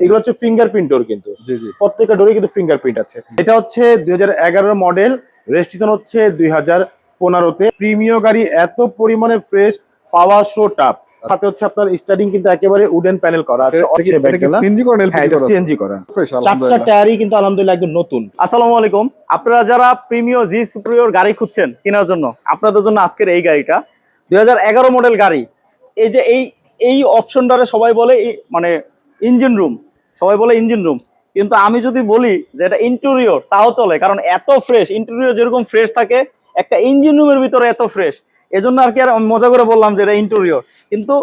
এগুলো হচ্ছে ফিঙ্গারপ্রিন্ট ডোর কিন্তু। জি জি। প্রত্যেকটা ডোরে কিন্তু ফিঙ্গারপ্রিন্ট আছে। এটা হচ্ছে দুই হাজার এগারো মডেল রেজিস্ট্রেশন হচ্ছে দুই হাজার পনেরোতে। প্রিমিয় গাড়ি এত পরিমাণে ফ্রেশ পাওয়ার শো টাপ সাথে হচ্ছে আপনার স্টার্টিং কিন্তু একেবারে উডেন প্যানেল করা আছে সিএনজি হ্যাঁ করা? চারটা টায়ারই কিন্তু আলহামদুলিল্লাহ একদম নতুন। আসসালামু আলাইকুম। আপনারা যারা প্রিমিয় জি সুপ্রিয়র গাড়ি খুঁজছেন কেনার জন্য আপনাদের জন্য আজকের এই গাড়িটা। দুই হাজার এগারো মডেল গাড়ি। এই যে এই এই অপশনটারে সবাই বলে এই- মানে ইঞ্জিন রুম সবাই বলে ইঞ্জিন রুম কিন্তু আমি যদি বলি যে এটা ইন্টেরিয়র তাও চলে, কারণ এত ফ্রেশ ইন্টেরিয়র যেরকম ফ্রেশ থাকে, একটা ইঞ্জিন রুমের ভিতরে এত ফ্রেশ এজন্য আর কি আর মজা করে বললাম যে এটা ইন্টেরিয়র কিন্তু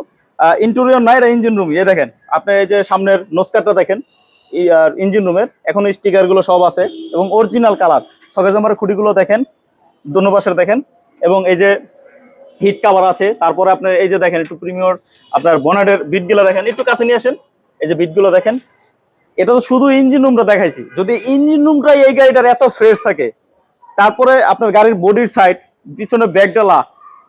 ইন্টেরিয়র না, এটা ইঞ্জিন রুম এ দেখেন, আপনি এই যে সামনের নোসকারটা দেখেন ইঞ্জিন রুমের এখন স্টিকারগুলো সব আছে, এবং অরিজিনাল কালার সকের জামার খুঁটিগুলো দেখেন, দোনো পাশের দেখেন, এবং এই যে হিট কাভার আছে, তারপরে আপনার এই যে দেখেন, একটু প্রিমিয়র আপনার বনাটের বিটগুলো দেখেন, একটু কাছে নিয়ে আসেন, এই যে বিটগুলো দেখেন এটা তো শুধু ইঞ্জিন রুমটা দেখাইছি। যদি ইঞ্জিন রুমটাই এই গাড়িটার এত ফ্রেশ থাকে তারপরে আপনার গাড়ির বডির সাইড পিছনে ব্যাগডালা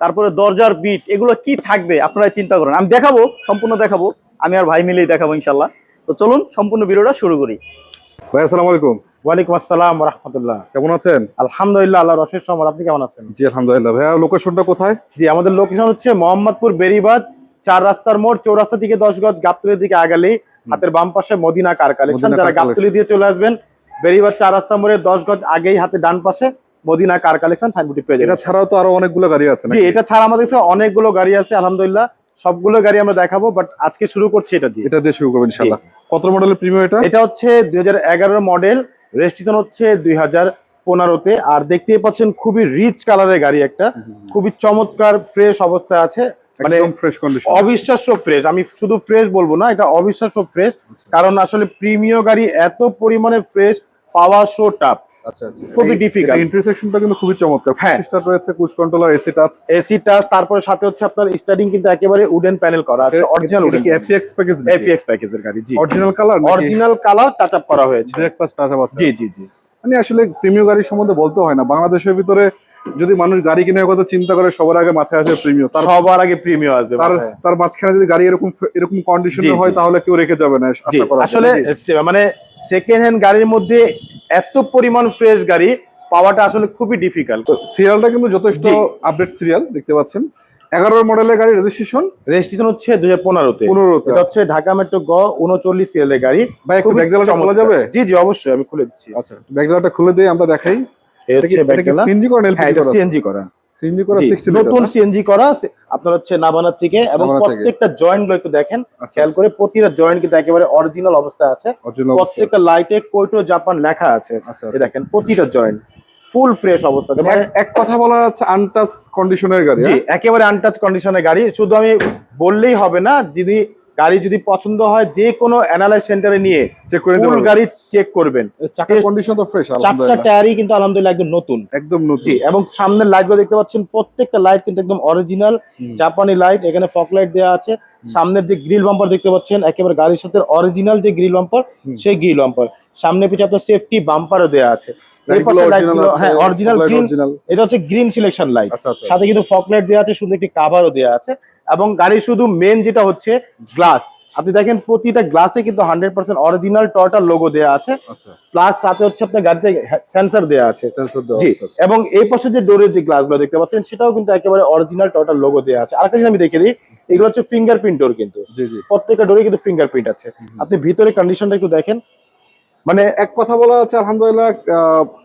তারপরে দরজার বিট এগুলো কি থাকবে আপনারা চিন্তা করেন। আমি দেখাবো সম্পূর্ণ দেখাবো আমি আর ভাই মিলেই দেখাবো ইনশাল্লাহ তো চলুন সম্পূর্ণ ভিডিওটা শুরু করি। ভাই আসসালামু আলাইকুম। ওয়ালাইকুম আসসালাম রহমতুল্লাহ। কেমন আছেন? আলহামদুলিল্লাহ আল্লাহ রশের সমর আপনি কেমন আছেন? জি আলহামদুলিল্লাহ। ভাইয়া লোকেশনটা কোথায়? জি আমাদের লোকেশন হচ্ছে মোহাম্মদপুর বেরিবাদ চার রাস্তার মোড় চৌরাস্তা থেকে দশ গজ গাবতলির দিকে আগালেই হাতের বাম পাশে মদিনা কার কালেকশন যারা গাবতলি দিয়ে চলে আসবেন বেরিবার চার রাস্তা মোড়ে দশ গজ আগেই হাতে ডান পাশে মদিনা কার কালেকশন সাইনবোর্ডটি পেয়ে এটা ছাড়াও তো আরও অনেকগুলো গাড়ি আছে জি এটা ছাড়া আমাদের কাছে অনেকগুলো গাড়ি আছে আলহামদুলিল্লাহ। সবগুলো গাড়ি আমরা দেখাবো বাট আজকে শুরু করছি এটা দিয়ে। এটা দিয়ে শুরু করবেন ইনশাআল্লাহ। কত মডেলের প্রিমিয়াম এটা? এটা হচ্ছে দুই হাজার এগারো মডেল রেজিস্ট্রেশন হচ্ছে দুই হাজার পনেরোতে। আর দেখতেই পাচ্ছেন খুবই রিচ কালারের গাড়ি একটা। খুবই চমৎকার ফ্রেশ অবস্থায় আছে। মানে ফ্রেশ কন্ডিশন অবিশ্বাস্য ফ্রেশ আমি শুধু ফ্রেশ বলব না এটা অবিশ্বাস্য ফ্রেশ কারণ আসলে প্রিমিয় গাড়ি এত পরিমাণে ফ্রেশ পাওয়ার শো টাপ আচ্ছা আচ্ছা। খুবই। ইন্টারসেকশনটা কিন্তু খুবই চমৎকার। হ্যাঁ। সিস্টার রয়েছে কুচ controller AC touch AC touch তারপরে সাথে হচ্ছে আপনার স্টার্টিং কিন্তু একেবারে উডেন প্যানেল করা আছে original wooden APX package APX প্যাকেজের গাড়ি জি। Original colour original colour touch up করা হয়েছে। ব্রেক পাস টাচ আছে। জি জি জি। মানে আসলে প্রিমিয়াম গাড়ির সম্বন্ধে বলতে হয় না। বাংলাদেশের ভিতরে যদি মানুষ গাড়ি কেনার কথা চিন্তা করে সবার আগে মাথায় আসে প্রিমিয়াম। তার সবার আগে প্রিমিয় আসবে তার তার মাঝখানে যদি গাড়ি এরকম এরকম কন্ডিশনে হয় তাহলে কেউ রেখে যাবে না। আসলে মানে সেকেন্ড হ্যান্ড গাড়ির মধ্যে এত পরিমাণ ফ্রেশ গাড়ি পাওয়াটা আসলে খুবই ডিফিকাল্ট সিরিয়ালটা কিন্তু যথেষ্ট আপডেট সিরিয়াল দেখতে পাচ্ছেন। এগারো মডেলের গাড়ি রেজিস্ট্রেশন রেজিস্ট্রেশন হচ্ছে দুই হাজার পনেরোতে। পনেরোতে এটা হচ্ছে ঢাকা মেট্রো গ উনচল্লিশ সিএলের গাড়ি। ভাই একটু খুবই খোলা যাবে? জি জি অবশ্যই আমি খুলে দিচ্ছি। আচ্ছা ব্যাকডালাটা খুলে দিয়ে আমরা দেখাই। সিএনজি হ্যাঁ এলপিজি এটা করা? সিএনজি করা। সিএনজি করা জি, 60 নতুন সিএনজি করা আপনার হচ্ছে নাবানার থেকে এবং প্রত্যেকটা জয়েন্টগুলো একটু দেখেন। আচ্ছা খেয়াল করে প্রতিটা জয়েন্ট কিন্তু একেবারে অরিজিনাল অবস্থায় আছে। প্রত্যেকটা লাইটে কোইটো জাপান লেখা আছে। আচ্ছা দেখেন প্রতিটা জয়েন্ট ফুল ফ্রেশ অবস্থা। মানে এক- কথা বলা যাচ্ছে আনটাচ কন্ডিশনের গাড়ি জি হ্যাঁ? একেবারে আনটাচ কন্ডিশনের গাড়ি। শুধু আমি বললেই হবে না যদি গাড়ি যদি পছন্দ হয় যে কোনো অ্যানালাইজ সেন্টারে নিয়ে চেক করে ফুল গাড়ি চেক করবেন। চাকার কন্ডিশন তো ফ্রেশ চারটা টায়ারই কিন্তু আলহামদুলিল্লাহ একদম নতুন। একদম নতুন। এবং সামনের দেখতে পাচ্ছেন প্রত্যেকটা লাইট কিন্তু একদম অরিজিনাল জাপানি লাইট এখানে ফক লাইট দেওয়া আছে। সামনের যে গ্রিল বাম্পার দেখতে পাচ্ছেন একেবারে গাড়ির সাথে অরিজিনাল যে গ্রিল বাম্পার সেই গ্রিল বাম্পার সামনে পিছনে আপনার সেফটি বাম্পারও দেওয়া আছে। হ্যাঁ অরিজিনাল গ্রিন এটা হচ্ছে গ্রিন সিলেকশন লাইট সাথে কিন্তু ফক লাইট দেওয়া আছে সুন্দর একটি কাভারও দেওয়া আছে। এবং গাড়ির শুধু মেন যেটা হচ্ছে গ্লাস আপনি দেখেন প্রতিটা গ্লাসে কিন্তু হান্ড্রেড পার্সেন্ট অরিজিনাল টয়টার লোগো দেওয়া আছে। আচ্ছা। প্লাস সাথে হচ্ছে আপনার গাড়িতে সেন্সার দেওয়া আছে। জি আচ্ছা। এবং এই পাশে যে ডোরের যে গ্লাসগুলো দেখতে পাচ্ছেন সেটাও কিন্তু একেবারে অরিজিনাল টয়টার লোগো দেওয়া আছে। আরেকটা জিনিস আমি দেখে দিই এগুলো হচ্ছে ফিঙ্গারপ্রিন্ট ডোর কিন্তু। জি জি। প্রত্যেকটা ডোরে কিন্তু ফিঙ্গারপ্রিন্ট আছে। আপনি ভিতরে কন্ডিশনটা একটু দেখেন। মানে এক কথা বলা যাচ্ছে আলহামদুলিল্লাহ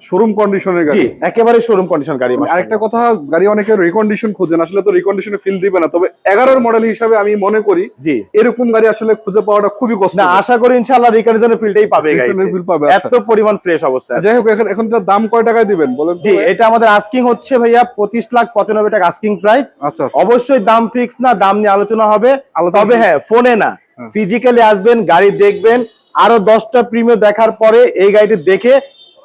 শোরুম কন্ডিশনের গাড়ি। একেবারে শোরুম কন্ডিশন গাড়ি আরেকটা কথা গাড়ি অনেকে রিকন্ডিশন খোঁজেন আসলে তো রিকন্ডিশনে ফিল দিবে না তবে এগারোর মডেল হিসাবে আমি মনে করি জি। এরকম গাড়ি আসলে খুঁজে পাওয়াটা খুবই কষ্ট না আশা করি ইনশাআল্লাহ রিকার্জনের ফিল্ডটাই পাবে ফিল পাবে এত আচ্ছা। পরিমাণ ফ্রেশ অবস্থা যাই হোক এখন এখন দাম কয় টাকায় দিবেন বলেন জি এটা আমাদের আস্কিং হচ্ছে ভাইয়া পঁচিশ লাখ পঁচানব্বই টাকা আস্কিং প্রাইস আচ্ছা আচ্ছা। অবশ্যই দাম ফিক্স না দাম নিয়ে আলোচনা হবে। তবে হ্যাঁ ফোনে না। ফিজিক্যালি আসবেন গাড়ি দেখবেন আরও দশটা প্রিমিয়াম দেখার পরে এই গাড়িটি দেখে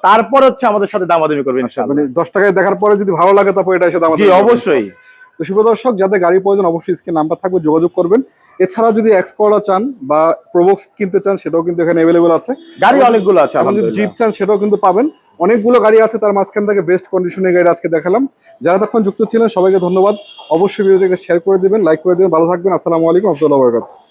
তারপর হচ্ছে আমাদের সাথে দামাদামি করবেন ইনশাআল্লাহ। মানে দশ টাকায় দেখার পরে যদি ভালো লাগে তারপর এটা এসে জি অবশ্যই। তো শুভ দর্শক যাদের গাড়ি প্রয়োজন অবশ্যই স্ক্রিন নাম্বার থাকবে যোগাযোগ করবেন। এছাড়া যদি এক্সকোলা চান বা প্রোবক্স কিনতে চান সেটাও কিন্তু এখানে অ্যাভেলেবল আছে। গাড়ি অনেকগুলো আছে আপনি যদি জিপ চান সেটাও কিন্তু পাবেন। অনেকগুলো গাড়ি আছে তার মাঝখান থেকে বেস্ট কন্ডিশনের গাড়ি আজকে দেখালাম। যারা তখন যুক্ত ছিলেন সবাইকে ধন্যবাদ। অবশ্যই ভিডিওটিকে শেয়ার করে দিবেন লাইক করে দিবেন। ভালো থাকবেন। আসসালামু আলাইকুম আব্দুল্লাহ বরকাত